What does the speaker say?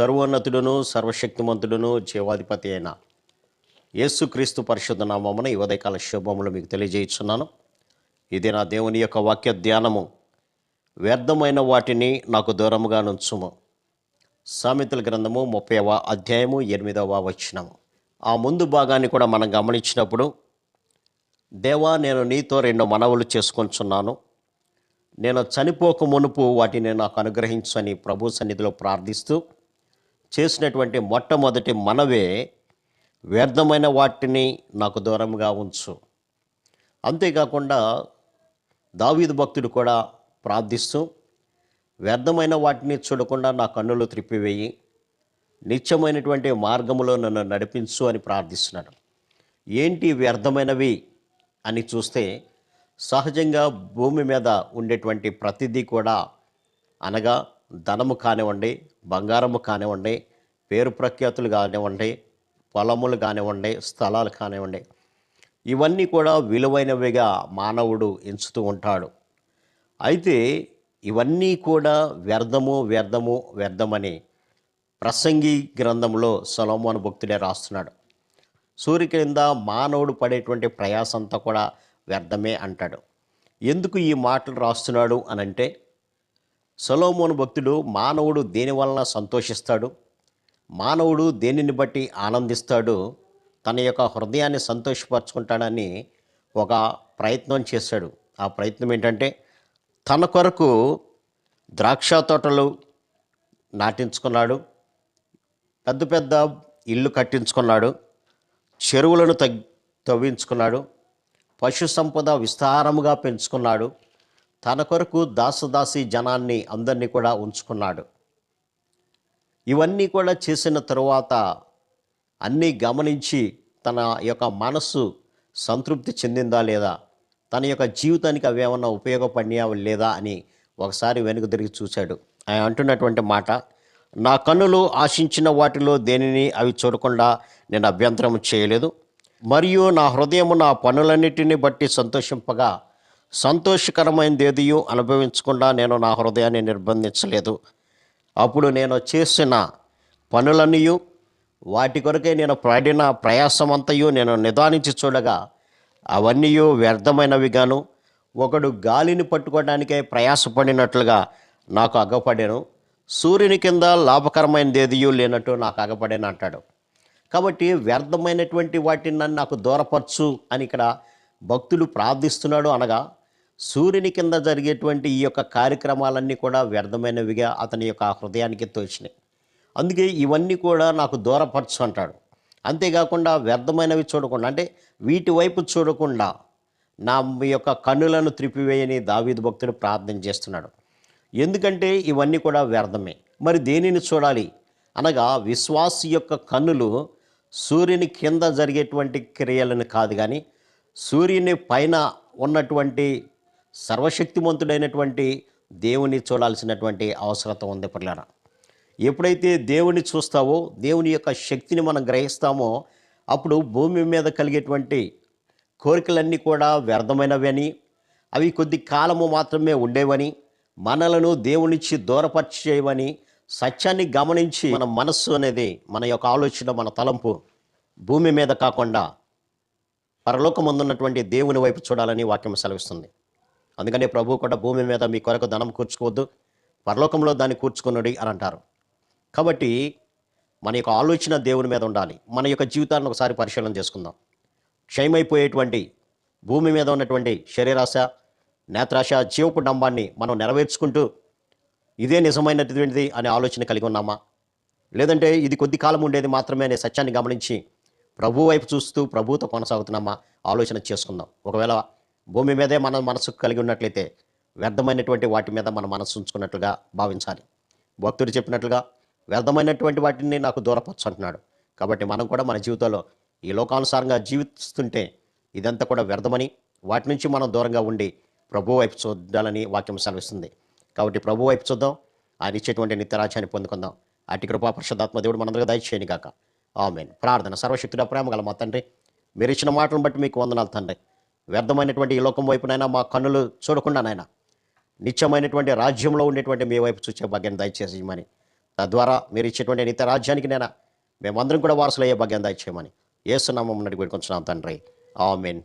సర్వోన్నతుడును సర్వశక్తిమంతుడును జీవాధిపతి అయిన యేసుక్రీస్తు పరిశుద్ధ నామమున ఈ ఉదయకాల శుభములు మీకు తెలియజేస్తున్నాను ఇది నా దేవుని యొక్క వాక్య ధ్యానము. వ్యర్థమైన వాటిని నాకు దూరముగా నుంచుము. సామెతల గ్రంథము ముప్పైవ అధ్యాయము ఎనిమిదవ వచనము. ఆ ముందు భాగాన్ని కూడా మనం గమనించినప్పుడు దేవా నేను నీతో రెండు మనవులు చేసుకొంచున్నాను. నేను చనిపోక మునుపు వాటిని నాకు అనుగ్రహించని ప్రభు సన్నిధిలో ప్రార్థిస్తూ చేసినటువంటి మొట్టమొదటి మనవే వ్యర్థమైన వాటిని నాకు దూరంగా ఉంచు. అంతేకాకుండా దావీదు భక్తుడు కూడా ప్రార్థిస్తూ వ్యర్థమైన వాటిని చూడకుండా నా కన్నులు త్రిప్పివేయి నిత్యమైనటువంటి మార్గములో నన్ను నడిపించు అని ప్రార్థిస్తున్నాడు. ఏంటి వ్యర్థమైనవి అని చూస్తే సహజంగా భూమి మీద ఉండేటువంటి ప్రతిదీ కూడా అనగా ధనము కానివ్వండి బంగారము కానివ్వండి పేరు ప్రఖ్యాతులు కానివ్వండి పొలములు కానివ్వండి స్థలాలు కానివ్వండి ఇవన్నీ కూడా విలువైనవిగా మానవుడు ఎంచుతూ ఉంటాడు. అయితే ఇవన్నీ కూడా వ్యర్థము వ్యర్థము వ్యర్థమని ప్రసంగి గ్రంథంలో సొలమోన్ భక్తుడే రాస్తున్నాడు. సూర్య క్రింద మానవుడు పడేటువంటి ప్రయాసంతా కూడా వ్యర్థమే అంటాడు. ఎందుకు ఈ మాటలు రాస్తున్నాడు అని అంటే సొలోమోను భక్తుడు మానవుడు దేని వలన సంతోషిస్తాడు? మానవుడు దేనిని బట్టి ఆనందిస్తాడు? తన యొక్క హృదయాన్ని సంతోషపరచుకుంటాడని ఒక ప్రయత్నం చేశాడు. ఆ ప్రయత్నం ఏంటంటే తన కొరకు ద్రాక్ష తోటలు నాటించుకున్నాడు. పెద్ద పెద్ద ఇల్లు కట్టించుకున్నాడు. చెరువులను తగ్ తవ్వించుకున్నాడు. పశు సంపద విస్తారముగా పెంచుకున్నాడు. తన కొరకు దాసదాసి జనాన్ని అందరినీ కూడా ఉంచుకున్నాడు. ఇవన్నీ కూడా చేసిన తరువాత అన్నీ గమనించి తన యొక్క మనస్సు సంతృప్తి చెందిందా లేదా? తన యొక్క జీవితానికి అవేమన్నా ఏమన్నా ఉపయోగపడినా లేదా అని ఒకసారి వెనుక తిరిగి చూశాడు. ఆయన అంటున్నటువంటి మాట నా కన్నులు ఆశించిన వాటిలో దేనిని అవి చూడకుండా నేను అభ్యంతరం చేయలేదు. మరియు నా హృదయము నా పనులన్నిటిని బట్టి సంతోషింపగా సంతోషకరమైనదేదియు అనుభవించకుండా నేను నా హృదయాన్ని నిర్బంధించలేదు. అప్పుడు నేను చేసిన పనులన్నీ వాటి కొరకే నేను పడిన ప్రయాసమంతయు నేను నిదానించి చూడగా అవన్నీ వ్యర్థమైనవిగాను. ఒకడు గాలిని పట్టుకోవడానికే ప్రయాసపడినట్లుగా నాకు అగపడాను. సూర్యుని కింద లాభకరమైనది ఏదియూ లేనట్టు నాకు అగపడాను అంటాడు. కాబట్టి వ్యర్థమైనటువంటి వాటిని నన్ను నాకు దూరపరచు అని ఇక్కడ భక్తుడు ప్రార్థిస్తున్నాడు అనగా సూర్యుని కింద జరిగేటువంటి ఈ యొక్క కార్యక్రమాలన్నీ కూడా వ్యర్థమైనవిగా అతని యొక్క హృదయానికి తోచినాయి. అందుకే ఇవన్నీ కూడా నాకు దూరపరచు అంటాడు. అంతేకాకుండా వ్యర్థమైనవి చూడకుండా అంటే వీటి వైపు చూడకుండా నా యొక్క కన్నులను త్రిపివేయని దావీదు భక్తుడు ప్రార్థన చేస్తున్నాడు. ఎందుకంటే ఇవన్నీ కూడా వ్యర్థమే. మరి దేనిని చూడాలి? అనగా విశ్వాసి యొక్క కన్నులు సూర్యుని కింద జరిగేటువంటి క్రియలను కాదు కానీ సూర్యుని పైన ఉన్నటువంటి సర్వశక్తిమంతుడైనటువంటి దేవుని చూడాల్సినటువంటి అవసరత ఉంది పిల్లరా. ఎప్పుడైతే దేవుని చూస్తావో దేవుని యొక్క శక్తిని మనం గ్రహిస్తామో అప్పుడు భూమి మీద కలిగేటువంటి కోరికలన్నీ కూడా వ్యర్థమైనవని అవి కొద్ది కాలము మాత్రమే ఉండేవని మనలను దేవునిచ్చి దూరపరిచేవని సత్యాన్ని గమనించి మన మనస్సు అనేది మన యొక్క ఆలోచన మన తలంపు భూమి మీద కాకుండా పరలోకమందున్నటువంటి దేవుని వైపు చూడాలని వాక్యం సెలవిస్తుంది. అందుకనే ప్రభు కూడా భూమి మీద మీ కొరకు ధనం కూర్చుకోవద్దు పరలోకంలో దాన్ని కూర్చుకున్నది అని అంటారు. కాబట్టి మన యొక్క ఆలోచన దేవుని మీద ఉండాలి. మన యొక్క జీవితాన్ని ఒకసారి పరిశీలన చేసుకుందాం. క్షయమైపోయేటువంటి భూమి మీద ఉన్నటువంటి శరీరాశ నేత్రాశ జీవపు డంబాన్ని మనం నెరవేర్చుకుంటూ ఇదే నిజమైనటువంటిది అనే ఆలోచన కలిగి ఉన్నామా? లేదంటే ఇది కొద్ది కాలం ఉండేది మాత్రమే అనే సత్యాన్ని గమనించి ప్రభు వైపు చూస్తూ ప్రభువుతో కొనసాగుతున్నామా? ఆలోచన చేసుకుందాం. ఒకవేళ భూమి మీదే మన మనసు కలిగి ఉన్నట్లయితే వ్యర్థమైనటువంటి వాటి మీద మన మనసు ఉంచుకున్నట్లుగా భావించాలి. భక్తుడు చెప్పినట్లుగా వ్యర్థమైనటువంటి వాటిని నాకు దూరపరచు అంటున్నాడు. కాబట్టి మనం కూడా మన జీవితంలో ఈ లోకానుసారంగా జీవిస్తుంటే ఇదంతా కూడా వ్యర్థమని వాటి నుంచి మనం దూరంగా ఉండి ప్రభు వైపు చూడాలని వాక్యం సెలవిస్తుంది. కాబట్టి ప్రభు వైపు చూద్దాం. ఆయన ఇచ్చేటువంటి నిత్యరాజ్యాన్ని పొందుకుందాం. అటు కృపా పరిశుద్ధాత్మ దేవుడు మనందరికీ దయచేయని కాక ఆమెన్. ప్రార్థన. సర్వశక్తుడ ప్రేమ గల మా తండ్రి మీరు ఇచ్చిన మాటలను బట్టి మీకు వందనాలు తండ్రి. వ్యర్థమైనటువంటి ఈ లోకం వైపునైనా మా కన్నులు చూడకుండా నాయన నిత్యమైనటువంటి రాజ్యంలో ఉండేటువంటి మీ వైపు చూసే భాగ్యం దయచేసి ఇవ్వమని. తద్వారా మీరు ఇచ్చేటువంటి నిత్య రాజ్యానికి నేను మేమందరం కూడా వారసులు అయ్యే భాగ్యం దయచేయమని. ఏసునామం నడిగి తండ్రి. ఆమెన్.